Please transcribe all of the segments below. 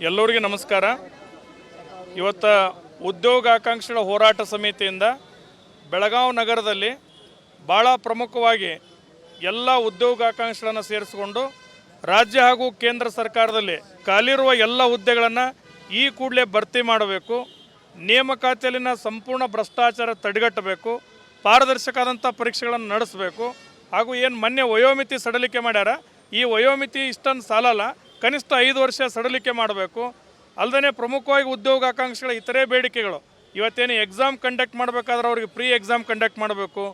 ಎಲ್ಲರಿಗೂ ನಮಸ್ಕಾರ. ಇವತ್ತು ಉದ್ಯೋಗಾಕಾಂಕ್ಷಿಗಳ ಹೋರಾಟ ಸಮಿತಿಯಿಂದ ಬೆಳಗಾವಿ ನಗರದಲ್ಲಿ ಭಾಳ ಪ್ರಮುಖವಾಗಿ ಎಲ್ಲ ಉದ್ಯೋಗಾಕಾಂಕ್ಷಿಗಳನ್ನು ಸೇರಿಸಿಕೊಂಡು ರಾಜ್ಯ ಹಾಗೂ ಕೇಂದ್ರ ಸರ್ಕಾರದಲ್ಲಿ ಖಾಲಿರುವ ಎಲ್ಲ ಹುದ್ದೆಗಳನ್ನು ಈ ಕೂಡಲೇ ಭರ್ತಿ ಮಾಡಬೇಕು. ನೇಮಕಾತಿಯಲ್ಲಿನ ಸಂಪೂರ್ಣ ಭ್ರಷ್ಟಾಚಾರ ತಡೆಗಟ್ಟಬೇಕು. ಪಾರದರ್ಶಕವಾದಂಥ ಪರೀಕ್ಷೆಗಳನ್ನು ನಡೆಸಬೇಕು. ಹಾಗೂ ಏನು ಮೊನ್ನೆ ವಯೋಮಿತಿ ಸಡಲಿಕೆ ಮಾಡ್ಯಾರ. ಈ ವಯೋಮಿತಿ ಇಷ್ಟೊಂದು ಸಾಲಲ್ಲ. ಕನಿಷ್ಠ ಐದು ವರ್ಷ ಸಡಲಿಕೆ ಮಾಡಬೇಕು. ಅಲ್ಲದೇ ಪ್ರಮುಖವಾಗಿ ಉದ್ಯೋಗಾಕಾಂಕ್ಷಿಗಳ ಇತರೆ ಬೇಡಿಕೆಗಳು. ಇವತ್ತೇನು ಎಕ್ಸಾಮ್ ಕಂಡಕ್ಟ್ ಮಾಡಬೇಕಾದ್ರೆ ಅವ್ರಿಗೆ ಪ್ರೀ ಎಕ್ಸಾಮ್ ಕಂಡಕ್ಟ್ ಮಾಡಬೇಕು.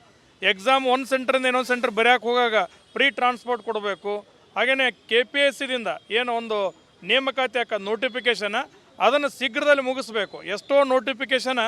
ಎಕ್ಸಾಮ್ ಒಂದು ಸೆಂಟ್ರಿಂದ ಇನ್ನೊಂದು ಸೆಂಟ್ರ್ ಬರೆಯೋಕೆ ಹೋಗಾಗ ಫ್ರೀ ಟ್ರಾನ್ಸ್ಪೋರ್ಟ್ ಕೊಡಬೇಕು. ಹಾಗೆಯೇ ಕೆ ಪಿ ಎಸ್ ಸಿದಿಂದ ಏನು ಒಂದು ನೇಮಕಾತಿ ಹಾಕ ನೋಟಿಫಿಕೇಷನ ಅದನ್ನು ಶೀಘ್ರದಲ್ಲಿ ಮುಗಿಸ್ಬೇಕು. ಎಷ್ಟೋ ನೋಟಿಫಿಕೇಷನ್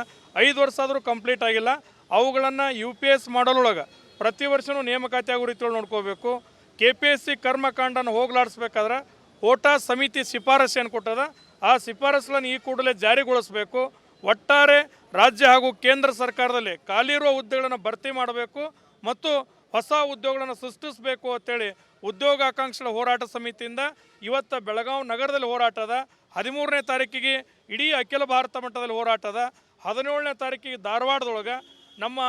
ಐದು ವರ್ಷ ಆದರೂ ಕಂಪ್ಲೀಟ್ ಆಗಿಲ್ಲ. ಅವುಗಳನ್ನು ಯು ಪಿ ಎಸ್ ಮಾಡಲೊಳಗೆ ಪ್ರತಿ ವರ್ಷವೂ ನೇಮಕಾತಿ ಆಗೋ ರೀತಿಯೊಳಗೆ ನೋಡ್ಕೋಬೇಕು. ಕೆ ಪಿ ಎಸ್ ಸಿ ಕರ್ಮಕಾಂಡನ ಹೋಗ್ಲಾಡಿಸ್ಬೇಕಾದ್ರೆ ಓಟಾ ಸಮಿತಿ ಶಿಫಾರಸು ಏನು ಕೊಟ್ಟದ. ಆ ಶಿಫಾರಸುಗಳನ್ನು ಈ ಕೂಡಲೇ ಜಾರಿಗೊಳಿಸಬೇಕು. ಒಟ್ಟಾರೆ ರಾಜ್ಯ ಹಾಗೂ ಕೇಂದ್ರ ಸರ್ಕಾರದಲ್ಲಿ ಖಾಲಿ ಇರುವ ಹುದ್ದೆಗಳನ್ನು ಭರ್ತಿ ಮಾಡಬೇಕು ಮತ್ತು ಹೊಸ ಉದ್ಯೋಗಗಳನ್ನು ಸೃಷ್ಟಿಸಬೇಕು ಅಂತೇಳಿ ಉದ್ಯೋಗಾಕಾಂಕ್ಷಿಗಳ ಹೋರಾಟ ಸಮಿತಿಯಿಂದ ಇವತ್ತು ಬೆಳಗಾವಿ ನಗರದಲ್ಲಿ ಹೋರಾಟದ ಹದಿಮೂರನೇ ತಾರೀಕಿಗೆ ಇಡೀ ಅಖಿಲ ಭಾರತ ಮಟ್ಟದಲ್ಲಿ ಹೋರಾಟದ ಹದಿನೇಳನೇ ತಾರೀಕಿಗೆ ಧಾರವಾಡದೊಳಗೆ ನಮ್ಮ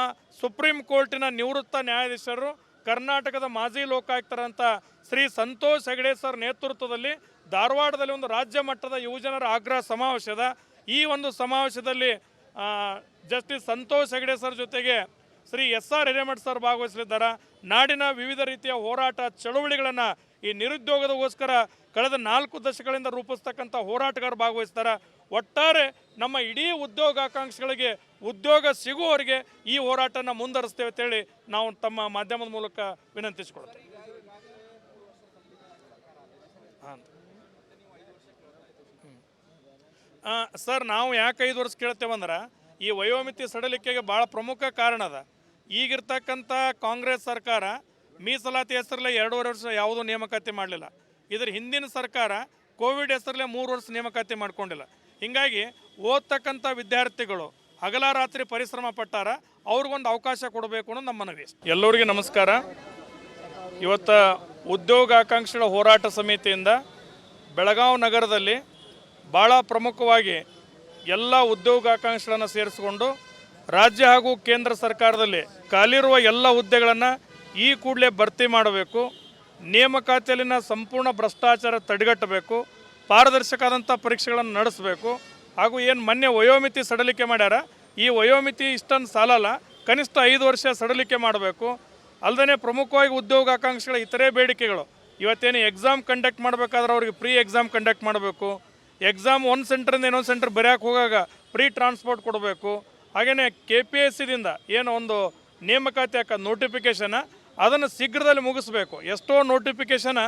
ಸುಪ್ರೀಂ ಕೋರ್ಟಿನ ನಿವೃತ್ತ ನ್ಯಾಯಾಧೀಶರು ಕರ್ನಾಟಕದ ಮಾಜಿ ಲೋಕಾಯುಕ್ತರಂತ ಶ್ರೀ ಸಂತೋಷ್ ಹೆಗಡೆ ಸರ್ ನೇತೃತ್ವದಲ್ಲಿ ಧಾರವಾಡದಲ್ಲಿ ಒಂದು ರಾಜ್ಯ ಮಟ್ಟದ ಯುವಜನರ ಆಗ್ರಹ ಸಮಾವೇಶದ ಈ ಒಂದು ಸಮಾವೇಶದಲ್ಲಿ ಜಸ್ಟಿಸ್ ಸಂತೋಷ್ ಹೆಗಡೆ ಸರ್ ಜೊತೆಗೆ Shri S R Hiremath sir ಭಾಗವಹಿಸಲಿದ್ದಾರೆ. ನಾಡಿನ ವಿವಿಧ ರೀತಿಯ ಹೋರಾಟ ಚಳುವಳಿಗಳನ್ನು ಈ ನಿರುದ್ಯೋಗದಗೋಸ್ಕರ ಕಳೆದ ನಾಲ್ಕು ದಶಕಗಳಿಂದ ರೂಪಿಸ್ತಕ್ಕಂಥ ಹೋರಾಟಗಾರರು ಭಾಗವಹಿಸ್ತಾರೆ. ಒಟ್ಟಾರೆ ನಮ್ಮ ಇಡೀ ಉದ್ಯೋಗಾಕಾಂಕ್ಷಿಗಳಿಗೆ ಉದ್ಯೋಗ ಸಿಗುವವರಿಗೆ ಈ ಹೋರಾಟನ ಮುಂದುವರಿಸ್ತೇವೆ ಅಂತೇಳಿ ನಾವು ತಮ್ಮ ಮಾಧ್ಯಮದ ಮೂಲಕ ವಿನಂತಿಸಿಕೊಳ್ತೇವೆ ಹಾಂ. ಸರ್, ನಾವು ಯಾಕೆ ಐದು ವರ್ಷ ಕೇಳ್ತೇವಂದ್ರೆ ಈ ವಯೋಮಿತಿ ಸಡಲಿಕೆಗೆ ಭಾಳ ಪ್ರಮುಖ ಕಾರಣ ಅದ. ಈಗಿರ್ತಕ್ಕಂಥ ಕಾಂಗ್ರೆಸ್ ಸರ್ಕಾರ ಮೀಸಲಾತಿ ಹೆಸರಲ್ಲೇ ಎರಡೂವರೆ ವರ್ಷ ಯಾವುದೂ ನೇಮಕಾತಿ ಮಾಡಲಿಲ್ಲ. ಇದರ ಹಿಂದಿನ ಸರ್ಕಾರ ಕೋವಿಡ್ ಹೆಸರಲ್ಲೇ ಮೂರು ವರ್ಷ ನೇಮಕಾತಿ ಮಾಡ್ಕೊಂಡಿಲ್ಲ. ಹೀಗಾಗಿ ಓದ್ತಕ್ಕಂಥ ವಿದ್ಯಾರ್ಥಿಗಳು ಹಗಲ ರಾತ್ರಿ ಪರಿಶ್ರಮ ಪಟ್ಟಾರ ಅವ್ರಿಗೊಂದು ಅವಕಾಶ ಕೊಡಬೇಕು ಅನ್ನೋದು ನಮ್ಮ ಮನವಿ. ಎಲ್ಲರಿಗೂ ನಮಸ್ಕಾರ. ಇವತ್ತು ಉದ್ಯೋಗಾಕಾಂಕ್ಷಿಗಳ ಹೋರಾಟ ಸಮಿತಿಯಿಂದ ಬೆಳಗಾವಿ ನಗರದಲ್ಲಿ ಭಾಳ ಪ್ರಮುಖವಾಗಿ ಎಲ್ಲ ಉದ್ಯೋಗಾಕಾಂಕ್ಷಿಗಳನ್ನು ಸೇರಿಸಿಕೊಂಡು ರಾಜ್ಯ ಹಾಗೂ ಕೇಂದ್ರ ಸರ್ಕಾರದಲ್ಲಿ ಖಾಲಿರುವ ಎಲ್ಲ ಹುದ್ದೆಗಳನ್ನು ಈ ಕೂಡಲೇ ಭರ್ತಿ ಮಾಡಬೇಕು. ನೇಮಕಾತಿಯಲ್ಲಿನ ಸಂಪೂರ್ಣ ಭ್ರಷ್ಟಾಚಾರ ತಡೆಗಟ್ಟಬೇಕು. ಪಾರದರ್ಶಕವಾದಂಥ ಪರೀಕ್ಷೆಗಳನ್ನು ನಡೆಸಬೇಕು. ಹಾಗೂ ಏನು ಮೊನ್ನೆ ವಯೋಮಿತಿ ಸಡಲಿಕೆ ಮಾಡ್ಯಾರ, ಈ ವಯೋಮಿತಿ ಇಷ್ಟನ್ನು ಸಾಲಲ್ಲ, ಕನಿಷ್ಠ ಐದು ವರ್ಷ ಸಡಲಿಕೆ ಮಾಡಬೇಕು. ಅಲ್ಲದೇ ಪ್ರಮುಖವಾಗಿ ಉದ್ಯೋಗ ಆಕಾಂಕ್ಷಿಗಳ ಇತರೆ ಬೇಡಿಕೆಗಳು. ಇವತ್ತೇನು ಎಕ್ಸಾಮ್ ಕಂಡಕ್ಟ್ ಮಾಡಬೇಕಾದ್ರೆ ಅವ್ರಿಗೆ ಪ್ರೀ ಎಕ್ಸಾಮ್ ಕಂಡಕ್ಟ್ ಮಾಡಬೇಕು. ಎಕ್ಸಾಮ್ ಒಂದು ಸೆಂಟ್ರಿಂದ ಇನ್ನೊಂದು ಸೆಂಟ್ರ್ ಬರೆಯೋಕೆ ಹೋಗಾಗ ಫ್ರೀ ಟ್ರಾನ್ಸ್ಪೋರ್ಟ್ ಕೊಡಬೇಕು. ಹಾಗೆಯೇ ಕೆ ಪಿ ಎಸ್ ಸಿದಿಂದ ಏನು ಒಂದು ನೇಮಕಾತಿ ಹಾಕ ನೋಟಿಫಿಕೇಷನ ಅದನ್ನು ಶೀಘ್ರದಲ್ಲಿ ಮುಗಿಸ್ಬೇಕು. ಎಷ್ಟೋ ನೋಟಿಫಿಕೇಷನ್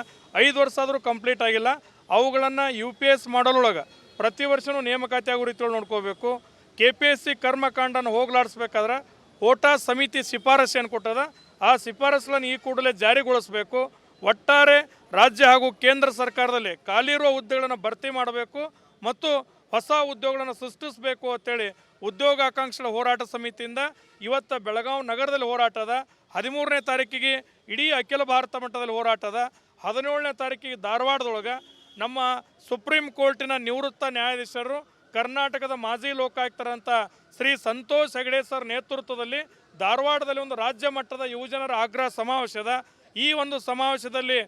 ಐದು ವರ್ಷ ಆದರೂ ಕಂಪ್ಲೀಟ್ ಆಗಿಲ್ಲ. ಅವುಗಳನ್ನು ಯು ಪಿ ಎಸ್ ಮಾಡಲೊಳಗೆ ಪ್ರತಿ ವರ್ಷವೂ ನೇಮಕಾತಿ ಆಗೋ ರೀತಿಯೊಳಗೆ ನೋಡ್ಕೋಬೇಕು. ಕೆ ಪಿ ಎಸ್ ಸಿ ಕರ್ಮಕಾಂಡನ ಹೋಗ್ಲಾಡಿಸ್ಬೇಕಾದ್ರೆ ಓಟಾ ಸಮಿತಿ ಶಿಫಾರಸ್ ಏನು ಕೊಟ್ಟದ. ಆ ಶಿಫಾರಸುಗಳನ್ನು ಈ ಕೂಡಲೇ ಜಾರಿಗೊಳಿಸಬೇಕು. ಒಟ್ಟಾರೆ ರಾಜ್ಯ ಹಾಗೂ ಕೇಂದ್ರ ಸರ್ಕಾರದಲ್ಲಿ ಖಾಲಿ ಇರುವ ಹುದ್ದೆಗಳನ್ನು ಭರ್ತಿ ಮಾಡಬೇಕು ಮತ್ತು ಹೊಸ ಉದ್ಯೋಗಗಳನ್ನು ಸೃಷ್ಟಿಸಬೇಕು ಅಂತೇಳಿ ಉದ್ಯೋಗಾಕಾಂಕ್ಷಿಗಳ ಹೋರಾಟ ಸಮಿತಿಯಿಂದ ಇವತ್ತು ಬೆಳಗಾವಿ ನಗರದಲ್ಲಿ ಹೋರಾಟದ ಹದಿಮೂರನೇ ತಾರೀಕಿಗೆ ಇಡೀ ಅಖಿಲ ಭಾರತ ಮಟ್ಟದಲ್ಲಿ ಹೋರಾಟದ ಹದಿನೇಳನೇ ತಾರೀಕಿಗೆ ಧಾರವಾಡದೊಳಗೆ ನಮ್ಮ ಸುಪ್ರೀಂ ಕೋರ್ಟಿನ ನಿವೃತ್ತ ನ್ಯಾಯಾಧೀಶರು ಕರ್ನಾಟಕದ ಮಾಜಿ ಲೋಕಾಯುಕ್ತರಂತ ಶ್ರೀ ಸಂತೋಷ್ ಹೆಗಡೆ ಸರ್ ನೇತೃತ್ವದಲ್ಲಿ ಧಾರವಾಡದಲ್ಲಿ ಒಂದು ರಾಜ್ಯ ಮಟ್ಟದ ಯುವಜನರ ಆಗ್ರಹ ಸಮಾವೇಶದ ಈ ಒಂದು ಸಮಾವೇಶದಲ್ಲಿ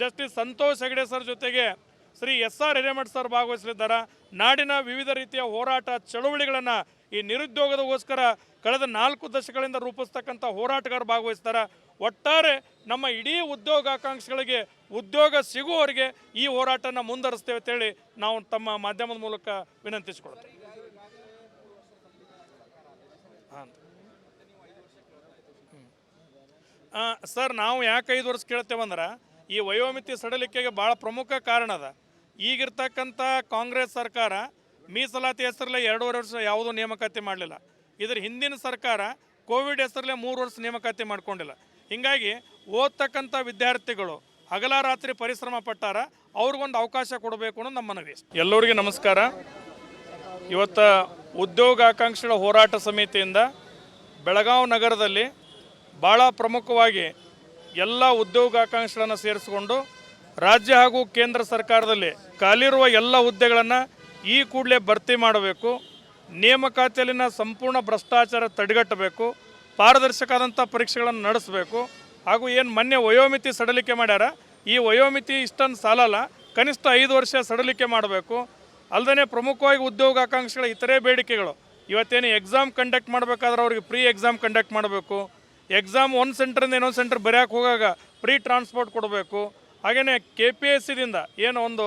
ಜಸ್ಟಿಸ್ ಸಂತೋಷ್ ಹೆಗಡೆ ಸರ್ ಜೊತೆಗೆ Shri S R Hiremath sir ಭಾಗವಹಿಸಲಿದ್ದಾರೆ. ನಾಡಿನ ವಿವಿಧ ರೀತಿಯ ಹೋರಾಟ ಚಳುವಳಿಗಳನ್ನು ಈ ನಿರುದ್ಯೋಗದಗೋಸ್ಕರ ಕಳೆದ ನಾಲ್ಕು ದಶಕಗಳಿಂದ ರೂಪಿಸ್ತಕ್ಕಂಥ ಹೋರಾಟಗಾರರು ಭಾಗವಹಿಸ್ತಾರೆ. ಒಟ್ಟಾರೆ ನಮ್ಮ ಇಡೀ ಉದ್ಯೋಗಾಕಾಂಕ್ಷಿಗಳಿಗೆ ಉದ್ಯೋಗ ಸಿಗುವವರಿಗೆ ಈ ಹೋರಾಟನ ಮುಂದುವರಿಸ್ತೇವೆ ಅಂತೇಳಿ ನಾವು ತಮ್ಮ ಮಾಧ್ಯಮದ ಮೂಲಕ ವಿನಂತಿಸಿಕೊಳ್ತೇವೆ. ಸರ್, ನಾವು ಯಾಕೆ ಐದು ವರ್ಷ ಕೇಳ್ತೇವಂದ್ರೆ ಈ ವಯೋಮಿತಿ ಸಡಲಿಕೆಗೆ ಭಾಳ ಪ್ರಮುಖ ಕಾರಣ ಅದ. ಈಗಿರ್ತಕ್ಕಂಥ ಕಾಂಗ್ರೆಸ್ ಸರ್ಕಾರ ಮೀಸಲಾತಿ ಹೆಸರಲ್ಲೇ ಎರಡೂವರೆ ವರ್ಷ ಯಾವುದೂ ನೇಮಕಾತಿ ಮಾಡಲಿಲ್ಲ. ಇದರ ಹಿಂದಿನ ಸರ್ಕಾರ ಕೋವಿಡ್ ಹೆಸರಲ್ಲೇ ಮೂರು ವರ್ಷ ನೇಮಕಾತಿ ಮಾಡ್ಕೊಂಡಿಲ್ಲ. ಹೀಗಾಗಿ ಓದ್ತಕ್ಕಂಥ ವಿದ್ಯಾರ್ಥಿಗಳು ಹಗಲ ರಾತ್ರಿ ಪರಿಶ್ರಮ ಪಟ್ಟಾರ ಅವ್ರಿಗೊಂದು ಅವಕಾಶ ಕೊಡಬೇಕು ಅನ್ನೋದು ನಮ್ಮ ಮನವಿ. ಎಲ್ಲರಿಗೂ ನಮಸ್ಕಾರ. ಇವತ್ತು ಉದ್ಯೋಗಾಕಾಂಕ್ಷಿಗಳ ಹೋರಾಟ ಸಮಿತಿಯಿಂದ ಬೆಳಗಾವಿ ನಗರದಲ್ಲಿ ಭಾಳ ಪ್ರಮುಖವಾಗಿ ಎಲ್ಲ ಉದ್ಯೋಗಾಕಾಂಕ್ಷಿಗಳನ್ನು ಸೇರಿಸಿಕೊಂಡು ರಾಜ್ಯ ಹಾಗೂ ಕೇಂದ್ರ ಸರ್ಕಾರದಲ್ಲಿ ಖಾಲಿರುವ ಎಲ್ಲ ಹುದ್ದೆಗಳನ್ನು ಈ ಕೂಡಲೇ ಭರ್ತಿ ಮಾಡಬೇಕು. ನೇಮಕಾತಿಯಲ್ಲಿನ ಸಂಪೂರ್ಣ ಭ್ರಷ್ಟಾಚಾರ ತಡೆಗಟ್ಟಬೇಕು. ಪಾರದರ್ಶಕವಾದಂಥ ಪರೀಕ್ಷೆಗಳನ್ನು ನಡೆಸಬೇಕು. ಹಾಗೂ ಏನು ಮೊನ್ನೆ ವಯೋಮಿತಿ ಸಡಲಿಕೆ ಮಾಡ್ಯಾರ, ಈ ವಯೋಮಿತಿ ಇಷ್ಟೊಂದು ಸಾಲಲ್ಲ, ಕನಿಷ್ಠ ಐದು ವರ್ಷ ಸಡಲಿಕೆ ಮಾಡಬೇಕು. ಅಲ್ಲದೇ ಪ್ರಮುಖವಾಗಿ ಉದ್ಯೋಗಾಕಾಂಕ್ಷಿಗಳ ಇತರೆ ಬೇಡಿಕೆಗಳು. ಇವತ್ತೇನು ಎಕ್ಸಾಮ್ ಕಂಡಕ್ಟ್ ಮಾಡಬೇಕಾದ್ರೆ ಅವ್ರಿಗೆ ಪ್ರೀ ಎಕ್ಸಾಮ್ ಕಂಡಕ್ಟ್ ಮಾಡಬೇಕು. ಎಕ್ಸಾಮ್ ಒಂದು ಸೆಂಟ್ರಿಂದ ಇನ್ನೊಂದು ಸೆಂಟ್ರ್ ಬರೆಯೋಕೆ ಹೋಗಾಗ ಫ್ರೀ ಟ್ರಾನ್ಸ್ಪೋರ್ಟ್ ಕೊಡಬೇಕು. ಹಾಗೆಯೇ ಕೆ ಪಿ ಎಸ್ ಸಿದಿಂದ ಏನು ಒಂದು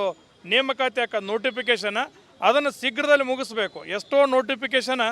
ನೇಮಕಾತಿ ಹಾಕ ನೋಟಿಫಿಕೇಷನ್ ಅದನ್ನು ಶೀಘ್ರದಲ್ಲಿ ಮುಗಿಸ್ಬೇಕು. ಎಷ್ಟೋ ನೋಟಿಫಿಕೇಷನ್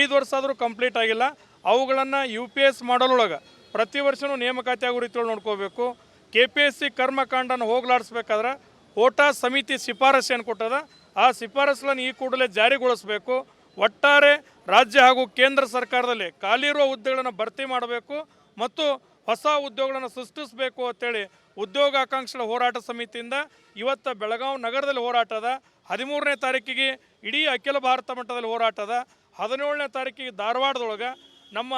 ಐದು ವರ್ಷ ಆದರೂ ಕಂಪ್ಲೀಟ್ ಆಗಿಲ್ಲ. ಅವುಗಳನ್ನು ಯು ಪಿ ಎಸ್ ಮಾಡಲೊಳಗೆ ಪ್ರತಿ ವರ್ಷವೂ ನೇಮಕಾತಿ ಆಗೋ ರೀತಿಯೊಳಗೆ ನೋಡ್ಕೋಬೇಕು. ಕೆ ಪಿ ಎಸ್ ಸಿ ಕರ್ಮಕಾಂಡನ ಹೋಗ್ಲಾಡಿಸ್ಬೇಕಾದ್ರೆ ಓಟಾ ಸಮಿತಿ ಶಿಫಾರಸು ಕೊಟ್ಟದ. ಆ ಶಿಫಾರಸುಗಳನ್ನು ಈ ಕೂಡಲೇ ಜಾರಿಗೊಳಿಸಬೇಕು. ಒಟ್ಟಾರೆ ರಾಜ್ಯ ಹಾಗೂ ಕೇಂದ್ರ ಸರ್ಕಾರದಲ್ಲಿ ಖಾಲಿ ಇರುವ ಹುದ್ದೆಗಳನ್ನು ಭರ್ತಿ ಮಾಡಬೇಕು ಮತ್ತು ಹೊಸ ಉದ್ಯೋಗಗಳನ್ನು ಸೃಷ್ಟಿಸಬೇಕು ಅಂತೇಳಿ ಉದ್ಯೋಗಾಕಾಂಕ್ಷಿಗಳ ಹೋರಾಟ ಸಮಿತಿಯಿಂದ ಇವತ್ತು ಬೆಳಗಾವಿ ನಗರದಲ್ಲಿ ಹೋರಾಟದ ಹದಿಮೂರನೇ ತಾರೀಕಿಗೆ ಇಡೀ ಅಖಿಲ ಭಾರತ ಮಟ್ಟದಲ್ಲಿ ಹೋರಾಟದ ಹದಿನೇಳನೇ ತಾರೀಕಿಗೆ ಧಾರವಾಡದೊಳಗೆ ನಮ್ಮ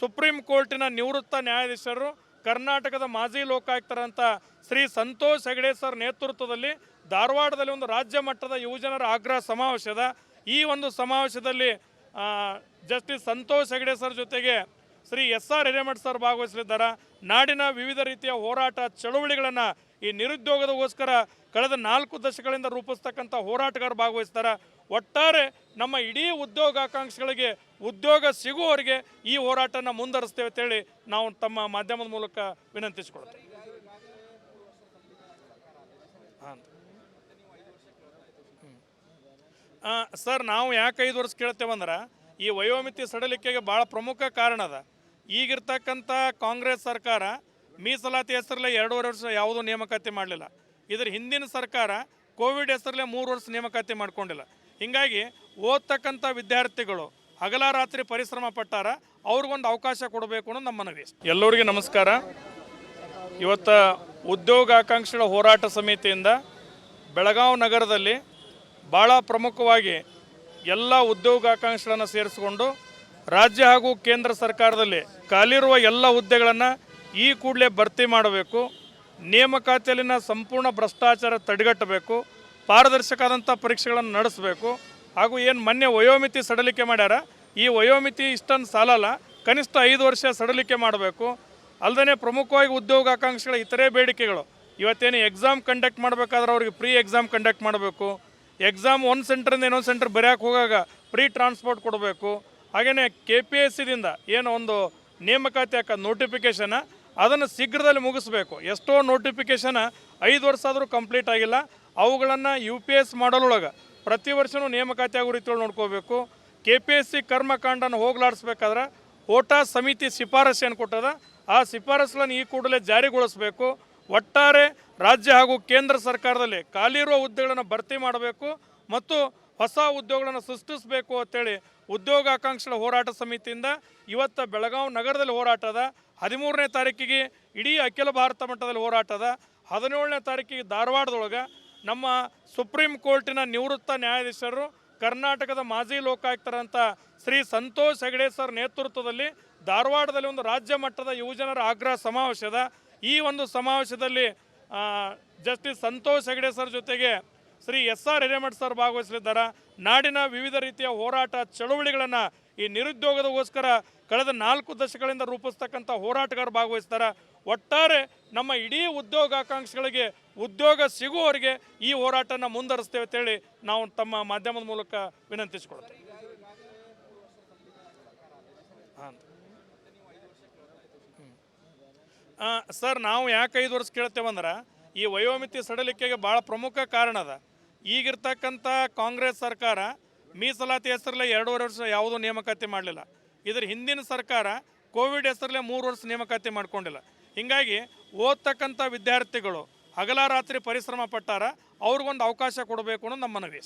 ಸುಪ್ರೀಂ ಕೋರ್ಟಿನ ನಿವೃತ್ತ ನ್ಯಾಯಾಧೀಶರು ಕರ್ನಾಟಕದ ಮಾಜಿ ಲೋಕಾಯುಕ್ತರಂತ ಶ್ರೀ ಸಂತೋಷ್ ಹೆಗಡೆ ಸರ್ ನೇತೃತ್ವದಲ್ಲಿ ಧಾರವಾಡದಲ್ಲಿ ಒಂದು ರಾಜ್ಯ ಮಟ್ಟದ ಯುವಜನರ ಆಗ್ರಹ ಸಮಾವೇಶದ, ಈ ಒಂದು ಸಮಾವೇಶದಲ್ಲಿ ಜಸ್ಟಿಸ್ ಸಂತೋಷ್ ಹೆಗಡೆ ಸರ್ ಜೊತೆಗೆ Shri S R Hiremath sir ಭಾಗವಹಿಸಲಿದ್ದಾರೆ. ನಾಡಿನ ವಿವಿಧ ರೀತಿಯ ಹೋರಾಟ ಚಳುವಳಿಗಳನ್ನು ಈ ನಿರುದ್ಯೋಗದಗೋಸ್ಕರ ಕಳೆದ ನಾಲ್ಕು ದಶಕಗಳಿಂದ ರೂಪಿಸ್ತಕ್ಕಂಥ ಹೋರಾಟಗಾರರು ಭಾಗವಹಿಸ್ತಾರೆ. ಒಟ್ಟಾರೆ ನಮ್ಮ ಇಡೀ ಉದ್ಯೋಗಾಕಾಂಕ್ಷಿಗಳಿಗೆ ಉದ್ಯೋಗ ಸಿಗುವವರಿಗೆ ಈ ಹೋರಾಟನ ಮುಂದುವರಿಸ್ತೇವೆ ಅಂತೇಳಿ ನಾವು ತಮ್ಮ ಮಾಧ್ಯಮದ ಮೂಲಕ ವಿನಂತಿಸಿಕೊಳ್ತೇವೆ ಹಾಂ. ಸರ್, ನಾವು ಯಾಕೆ ಐದು ವರ್ಷ ಕೇಳ್ತೇವಂದ್ರೆ ಈ ವಯೋಮಿತಿ ಸಡಲಿಕೆಗೆ ಭಾಳ ಪ್ರಮುಖ ಕಾರಣ ಅದ. ಈಗಿರ್ತಕ್ಕಂಥ ಕಾಂಗ್ರೆಸ್ ಸರ್ಕಾರ ಮೀಸಲಾತಿ ಹೆಸರಲ್ಲೇ ಎರಡೂವರೆ ವರ್ಷ ಯಾವುದೂ ನೇಮಕಾತಿ ಮಾಡಲಿಲ್ಲ. ಇದರ ಹಿಂದಿನ ಸರ್ಕಾರ ಕೋವಿಡ್ ಹೆಸರಲ್ಲೇ ಮೂರು ವರ್ಷ ನೇಮಕಾತಿ ಮಾಡ್ಕೊಂಡಿಲ್ಲ. ಹೀಗಾಗಿ ಓದ್ತಕ್ಕಂಥ ವಿದ್ಯಾರ್ಥಿಗಳು ಹಗಲ ರಾತ್ರಿ ಪರಿಶ್ರಮ ಪಟ್ಟಾರ ಅವ್ರಿಗೊಂದು ಅವಕಾಶ ಕೊಡಬೇಕು ಅನ್ನೋದು ನಮ್ಮ ಮನವಿ. ಎಲ್ಲರಿಗೂ ನಮಸ್ಕಾರ. ಇವತ್ತು ಉದ್ಯೋಗಾಕಾಂಕ್ಷಿಗಳ ಹೋರಾಟ ಸಮಿತಿಯಿಂದ ಬೆಳಗಾವಿ ನಗರದಲ್ಲಿ ಭಾಳ ಪ್ರಮುಖವಾಗಿ ಎಲ್ಲ ಉದ್ಯೋಗಾಕಾಂಕ್ಷಿಗಳನ್ನು ಸೇರಿಸಿಕೊಂಡು ರಾಜ್ಯ ಹಾಗೂ ಕೇಂದ್ರ ಸರ್ಕಾರದಲ್ಲಿ ಖಾಲಿರುವ ಎಲ್ಲ ಹುದ್ದೆಗಳನ್ನು ಈ ಕೂಡಲೇ ಭರ್ತಿ ಮಾಡಬೇಕು. ನೇಮಕಾತಿಯಲ್ಲಿನ ಸಂಪೂರ್ಣ ಭ್ರಷ್ಟಾಚಾರ ತಡೆಗಟ್ಟಬೇಕು. ಪಾರದರ್ಶಕವಾದಂಥ ಪರೀಕ್ಷೆಗಳನ್ನು ನಡೆಸಬೇಕು. ಹಾಗೂ ಏನು ಮೊನ್ನೆ ವಯೋಮಿತಿ ಸಡಲಿಕೆ ಮಾಡ್ಯಾರ, ಈ ವಯೋಮಿತಿ ಇಷ್ಟನ್ನು ಸಾಲಲ್ಲ, ಕನಿಷ್ಠ ಐದು ವರ್ಷ ಸಡಲಿಕೆ ಮಾಡಬೇಕು. ಅಲ್ಲದೇ ಪ್ರಮುಖವಾಗಿ ಉದ್ಯೋಗ ಆಕಾಂಕ್ಷಿಗಳ ಇತರೆ ಬೇಡಿಕೆಗಳು. ಇವತ್ತೇನು ಎಕ್ಸಾಮ್ ಕಂಡಕ್ಟ್ ಮಾಡಬೇಕಾದ್ರೆ ಅವ್ರಿಗೆ ಪ್ರೀ ಎಕ್ಸಾಮ್ ಕಂಡಕ್ಟ್ ಮಾಡಬೇಕು. ಎಕ್ಸಾಮ್ ಒಂದು ಸೆಂಟ್ರಿಂದ ಇನ್ನೊಂದು ಸೆಂಟ್ರ್ ಬರೆಯೋಕೆ ಹೋಗಾಗ ಫ್ರೀ ಟ್ರಾನ್ಸ್ಪೋರ್ಟ್ ಕೊಡಬೇಕು. ಹಾಗೆಯೇ ಕೆ ಪಿ ಎಸ್ ಸಿದಿಂದ ಏನು ಒಂದು ನೇಮಕಾತಿ ಹಾಕ ನೋಟಿಫಿಕೇಷನ್ ಅದನ್ನು ಶೀಘ್ರದಲ್ಲಿ ಮುಗಿಸ್ಬೇಕು. ಎಷ್ಟೋ ನೋಟಿಫಿಕೇಷನ್ ಐದು ವರ್ಷ ಆದರೂ ಕಂಪ್ಲೀಟ್ ಆಗಿಲ್ಲ. ಅವುಗಳನ್ನು ಯು ಪಿ ಎಸ್ ಮಾಡಲೊಳಗೆ ಪ್ರತಿ ವರ್ಷವೂ ನೇಮಕಾತಿ ಆಗೋ ರೀತಿಯೊಳಗೆ ನೋಡ್ಕೋಬೇಕು. ಕೆ ಪಿ ಎಸ್ ಸಿ ಕರ್ಮಕಾಂಡನ ಹೋಗ್ಲಾಡಿಸ್ಬೇಕಾದ್ರೆ ಓಟಾ ಸಮಿತಿ ಶಿಫಾರಸು ಏನು ಕೊಟ್ಟದ? ಆ ಶಿಫಾರಸುಗಳನ್ನು ಈ ಕೂಡಲೇ ಜಾರಿಗೊಳಿಸಬೇಕು. ಒಟ್ಟಾರೆ ರಾಜ್ಯ ಹಾಗೂ ಕೇಂದ್ರ ಸರ್ಕಾರದಲ್ಲಿ ಖಾಲಿ ಇರುವ ಹುದ್ದೆಗಳನ್ನು ಭರ್ತಿ ಮಾಡಬೇಕು ಮತ್ತು ಹೊಸ ಉದ್ಯೋಗಗಳನ್ನು ಸೃಷ್ಟಿಸಬೇಕು ಅಂತೇಳಿ ಉದ್ಯೋಗಾಕಾಂಕ್ಷಿಗಳ ಹೋರಾಟ ಸಮಿತಿಯಿಂದ ಇವತ್ತು ಬೆಳಗಾವಿ ನಗರದಲ್ಲಿ ಹೋರಾಟದ ಹದಿಮೂರನೇ ತಾರೀಕಿಗೆ ಇಡೀ ಅಖಿಲ ಭಾರತ ಮಟ್ಟದಲ್ಲಿ ಹೋರಾಟದ ಹದಿನೇಳನೇ ತಾರೀಕಿಗೆ ಧಾರವಾಡದೊಳಗೆ ನಮ್ಮ ಸುಪ್ರೀಂ ಕೋರ್ಟಿನ ನಿವೃತ್ತ ನ್ಯಾಯಾಧೀಶರು ಕರ್ನಾಟಕದ ಮಾಜಿ ಲೋಕಾಯುಕ್ತರಂತ ಶ್ರೀ ಸಂತೋಷ್ ಹೆಗಡೆ ಸರ್ ನೇತೃತ್ವದಲ್ಲಿ ಧಾರವಾಡದಲ್ಲಿ ಒಂದು ರಾಜ್ಯ ಮಟ್ಟದ ಯುವಜನರ ಆಗ್ರಹ ಸಮಾವೇಶದ ಈ ಒಂದು ಸಮಾವೇಶದಲ್ಲಿ ಜಸ್ಟಿಸ್ ಸಂತೋಷ್ ಹೆಗಡೆ ಸರ್ ಜೊತೆಗೆ Shri S R Hiremath sir ಭಾಗವಹಿಸಲಿದ್ದಾರೆ. ನಾಡಿನ ವಿವಿಧ ರೀತಿಯ ಹೋರಾಟ ಚಳುವಳಿಗಳನ್ನು ಈ ನಿರುದ್ಯೋಗದಗೋಸ್ಕರ ಕಳೆದ ನಾಲ್ಕು ದಶಕಗಳಿಂದ ರೂಪಿಸ್ತಕ್ಕಂಥ ಹೋರಾಟಗಾರರು ಭಾಗವಹಿಸ್ತಾರೆ. ಒಟ್ಟಾರೆ ನಮ್ಮ ಇಡೀ ಉದ್ಯೋಗಾಕಾಂಕ್ಷಿಗಳಿಗೆ ಉದ್ಯೋಗ ಸಿಗುವವರಿಗೆ ಈ ಹೋರಾಟನ ಮುಂದುವರಿಸ್ತೇವೆ ಅಂತೇಳಿ ನಾವು ತಮ್ಮ ಮಾಧ್ಯಮದ ಮೂಲಕ ವಿನಂತಿಸಿಕೊಳ್ತೇವೆ ಹಾಂ. ಸರ್, ನಾವು ಯಾಕೆ ಐದು ವರ್ಷ ಕೇಳ್ತೇವಂದ್ರೆ ಈ ವಯೋಮಿತಿ ಸಡಲಿಕೆಗೆ ಭಾಳ ಪ್ರಮುಖ ಕಾರಣ ಅದ. ಈಗಿರ್ತಕ್ಕಂಥ ಕಾಂಗ್ರೆಸ್ ಸರ್ಕಾರ ಮೀಸಲಾತಿ ಹೆಸರಲ್ಲೇ ಎರಡೂವರೆ ವರ್ಷ ಯಾವುದೂ ನೇಮಕಾತಿ ಮಾಡಲಿಲ್ಲ. ಇದರ ಹಿಂದಿನ ಸರ್ಕಾರ ಕೋವಿಡ್ ಹೆಸರಲ್ಲೇ ಮೂರು ವರ್ಷ ನೇಮಕಾತಿ ಮಾಡ್ಕೊಂಡಿಲ್ಲ. ಹೀಗಾಗಿ ಓದ್ತಕ್ಕಂಥ ವಿದ್ಯಾರ್ಥಿಗಳು ಹಗಲ ರಾತ್ರಿ ಪರಿಶ್ರಮ ಪಟ್ಟಾರ ಅವ್ರಿಗೊಂದು ಅವಕಾಶ ಕೊಡಬೇಕು ಅನ್ನೋದು ನಮ್ಮ ಮನವಿ